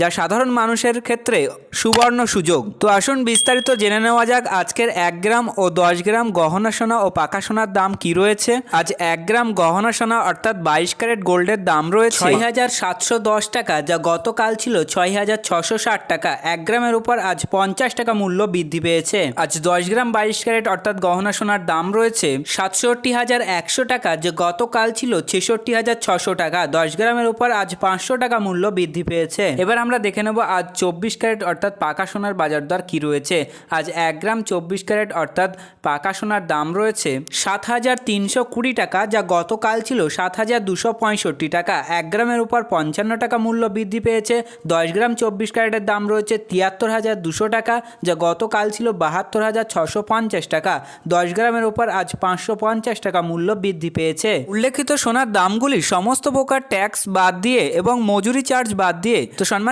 যা সাধারণ মানুষের ক্ষেত্রে সুবর্ণ সুযোগ। তো আসুন বিস্তারিত জেনে নেওয়া যাক আজকের এক গ্রাম ও দশ গ্রাম গহনা সোনা ও পাকা সোনার দাম কি রয়েছে। আজ এক গ্রাম গহনা সোনা অর্থাৎ বাইশ ক্যারেট গোল্ডের দাম রয়েছে। ছয় হাজার সাতশো দশ টাকা, যা গতকাল ছিল ছয় হাজার ছশো ষাট টাকা। এক গ্রামের উপর আজ পঞ্চাশ টাকা মূল্য বৃদ্ধি পেয়েছে। আজ দশ গ্রাম বাইশ ক্যারেট অর্থাৎ গহনা সোনার দাম রয়েছে সাতষট্টি হাজার একশো টাকা, যে গতকাল ছিল ছেষট্টি হাজার ছশো টাকা। দশ গ্রামের উপর আজ পাঁচশো টাকা মূল্য বৃদ্ধি পেয়েছে। এবার আমরা দেখে নেব আজ চব্বিশ ক্যারেট অর্থাৎ পাকা সোনার বাজার দর কী রয়েছে। আজ এক গ্রাম চব্বিশ ক্যারেট অর্থাৎ পাকা সোনার দাম রয়েছে সাত হাজার তিনশো কুড়ি টাকা, যা গতকাল ছিল সাত হাজার দুশো পঁয়ষট্টি টাকা। এক গ্রামের উপর পঞ্চান্ন টাকা মূল্য বৃদ্ধি পেয়েছে। দশ গ্রাম চব্বিশ ক্যারেটের দাম রয়েছে তিয়াত্তর হাজার দুশো টাকা, যা গতকাল ছিল বাহাত্তর হাজার ছশো পঞ্চাশ টাকা। দশ গ্রামের উপর আজ পাঁচশো পঞ্চাশ টাকা মূল্য বৃদ্ধি পেয়েছে। উল্লেখিত সোনার দামগুলি সমস্ত প্রকার ট্যাক্স বাদ দিয়ে এবং মজুরি চার্জ বাদ দিয়ে। তো